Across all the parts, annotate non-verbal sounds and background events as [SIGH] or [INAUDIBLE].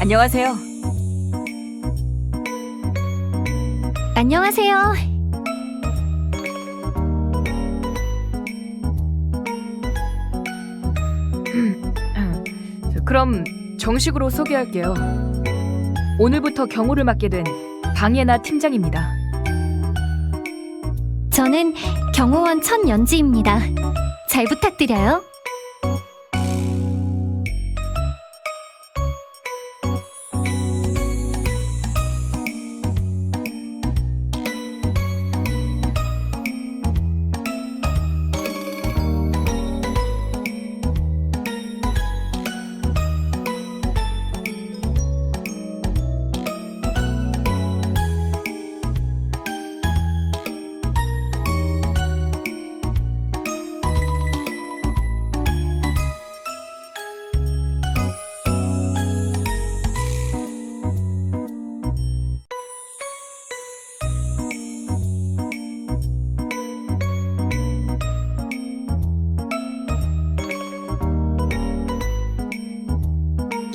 안녕하세요. 안녕하세요. 그럼 정식으로 소개할게요. 오늘부터 경호를 맡게 된 방예나 팀장입니다. 저는 경호원 천연지입니다. 잘 부탁드려요.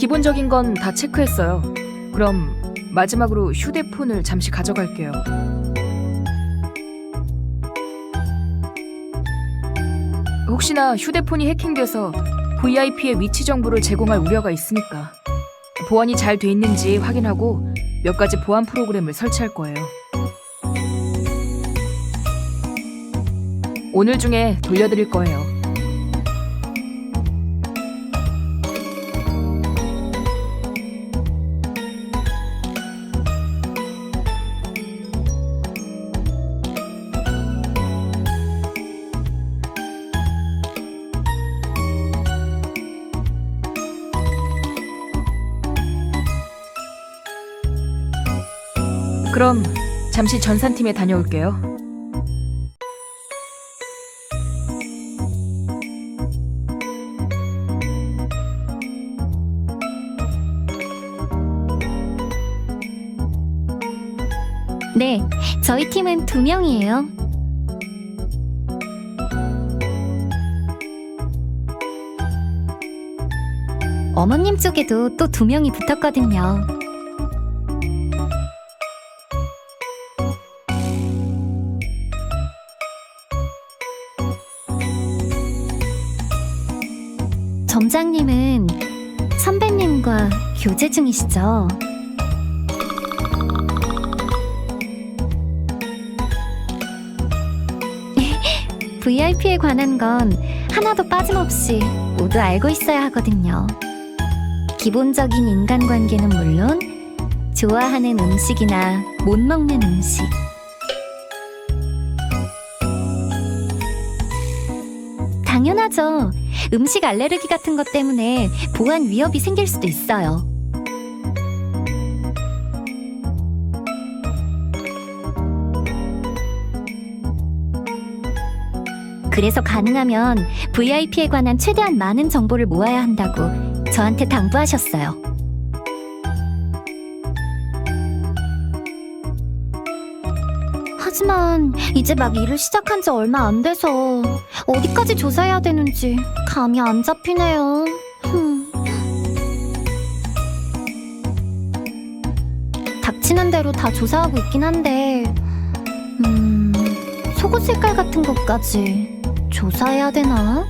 기본적인 건 다 체크했어요. 그럼 마지막으로 휴대폰을 잠시 가져갈게요. 혹시나 휴대폰이 해킹돼서 VIP의 위치 정보를 제공할 우려가 있으니까 보안이 잘 돼 있는지 확인하고 몇 가지 보안 프로그램을 설치할 거예요. 오늘 중에 돌려드릴 거예요. 그럼 잠시 전산팀에 다녀올게요. 네, 저희 팀은 두 명이에요. 어머님 쪽에도 또 두 명이 붙었거든요. 점장님은 선배님과 교제 중이시죠? [LAUGHS] VIP에 관한 건 하나도 빠짐없이 모두 알고 있어야 하거든요. 기본적인 인간관계는 물론 좋아하는 음식이나 못 먹는 음식. 당연하죠. 음식 알레르기 같은 것 때문에 보안 위협이 생길 수도 있어요. 그래서 가능하면 VIP에 관한 최대한 많은 정보를 모아야 한다고 저한테 당부하셨어요. 하지만 이제 막 일을 시작한 지 얼마 안 돼서 어디까지 조사해야 되는지 감이 안 잡히네요. 흠. 닥치는 대로 다 조사하고 있긴 한데, 음, 속옷 색깔 같은 것까지 조사해야 되나?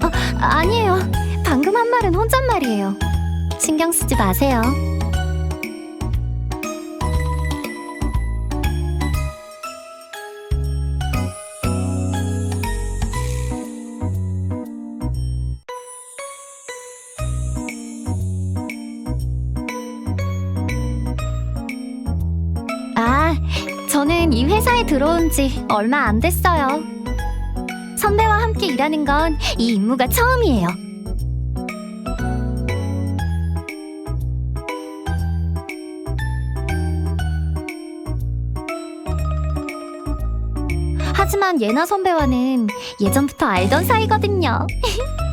아, 아니에요. 방금 한 말은 혼잣말이에요. 신경 쓰지 마세요. 회사에 들어온 지 얼마 안 됐어요. 선배와 함께 일하는 건 이 임무가 처음이에요. 하지만 예나 선배와는 예전부터 알던 사이거든요. [LAUGHS]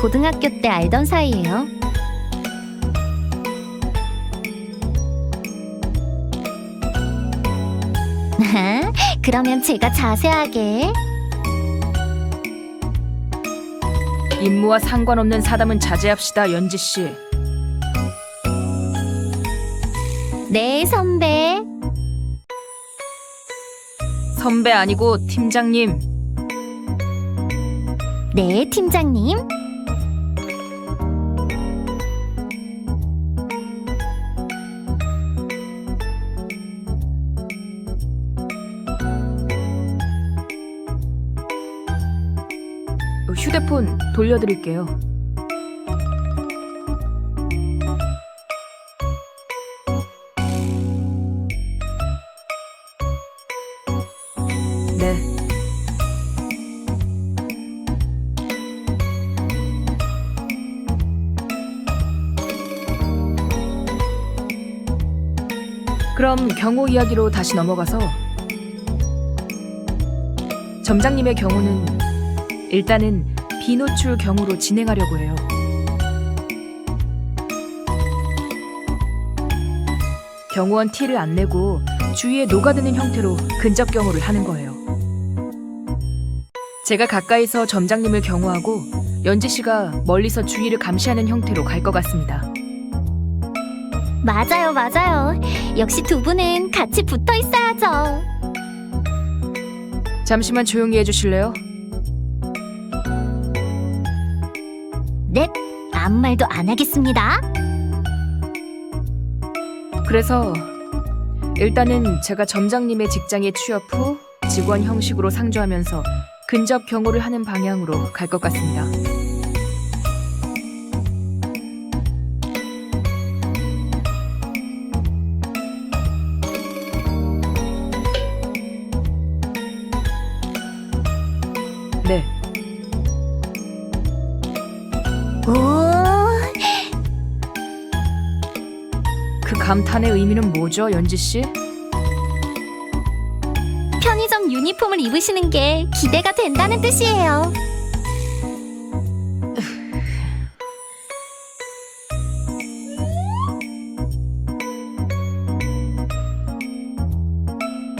고등학교 때 알던 사이예요. [LAUGHS] 그러면 제가 자세하게 임무와 상관없는 사담은 자제합시다, 연지 씨. 네 선배 선배 아니고 팀장님. 네 팀장님 휴대폰 돌려드릴게요. 네. 그럼 경호 이야기로 다시 넘어가서 점장님의 경우는 일단은 비노출 경우로 진행하려고 해요. 경호원 티를 안 내고 주위에 녹아드는 형태로 근접 경호를 하는 거예요. 제가 가까이서 점장님을 경호하고 연지 씨가 멀리서 주위를 감시하는 형태로 갈 것 같습니다. 맞아요 맞아요 역시 두 분은 같이 붙어 있어야죠 잠시만 조용히 해주실래요? 아무 말도 안 하겠습니다 그래서 일단은 제가 점장님의 직장에 취업 후 직원 형식으로 상주하면서 근접 경호를 하는 방향으로 갈 것 같습니다. 네, 오 감탄의 의미는 뭐죠, 연지 씨? 편의점 유니폼을 입으시는 게 기대가 된다는 뜻이에요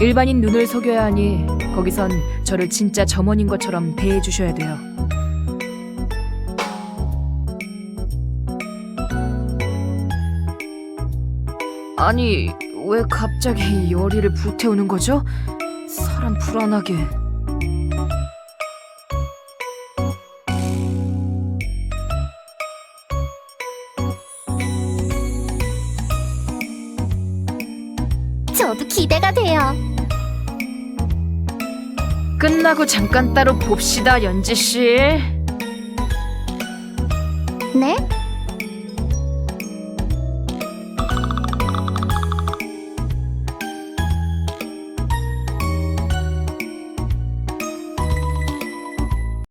일반인 눈을 속여야 하니 거기선 저를 진짜 점원인 것처럼 대해 주셔야 돼요. 아니, 왜 갑자기 열의를 불태우는 거죠? 사람 불안하게. 저도 기대가 돼요 끝나고 잠깐 따로 봅시다, 연지 씨. 네?